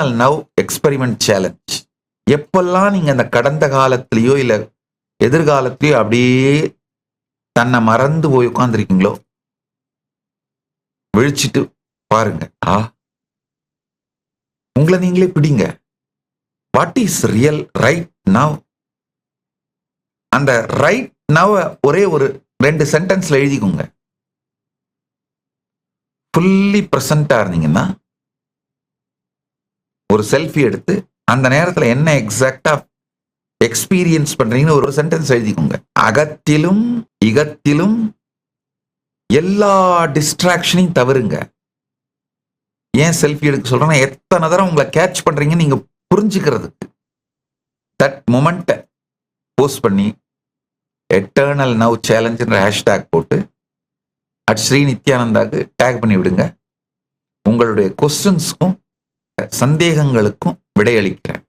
Eternal now experiment challenge எப்பெல்லாம் நீங்க அந்த கடந்த காலத்திலேயோ இல்ல எதிர்காலத்திலேயோ அப்படியே தன்னை மறந்து போய் உட்காந்துருக்கீங்களோ விழிச்சிட்டு பாருங்க. ஆ? உங்களை நீங்களே பிடிங்க. What is real right now அந்த ரைட் நவ ஒரே ஒரு ரெண்டு சென்டென்ஸ்ல எழுதிக்கோங்க. ஃபுல்லி ப்ரெசண்டா இருந்தீங்கன்னா ஒரு செல்ஃபி எடுத்து அந்த நேரத்தில் என்ன எக்ஸாக்டா எக்ஸ்பீரியன்ஸ் பண்றீங்கன்னு ஒரு சென்டென்ஸ் எழுதிக்கோங்க. அகத்திலும் இகத்திலும் எல்லா டிஸ்ட்ராக்ஷனையும் தவறுங்க. ஏன் செல்ஃபி எடுக்க சொல்றேன்னா எத்தனை தடவை உங்களை கேட்ச் பண்றீங்கன்னு நீங்க புரிஞ்சுக்கிறதுக்கு. தட் மொமெண்ட்டை போஸ்ட் பண்ணி எட்டர்னல் நவ் சேலஞ்சுன்ற ஹேஷ்டேக் போட்டு அட் ஸ்ரீ நித்யானந்தாக்கு டேக் பண்ணி விடுங்க. உங்களுடைய கொஸ்டின்ஸ்க்கும் சந்தேகங்களுக்கும் விடையளிக்கிறார்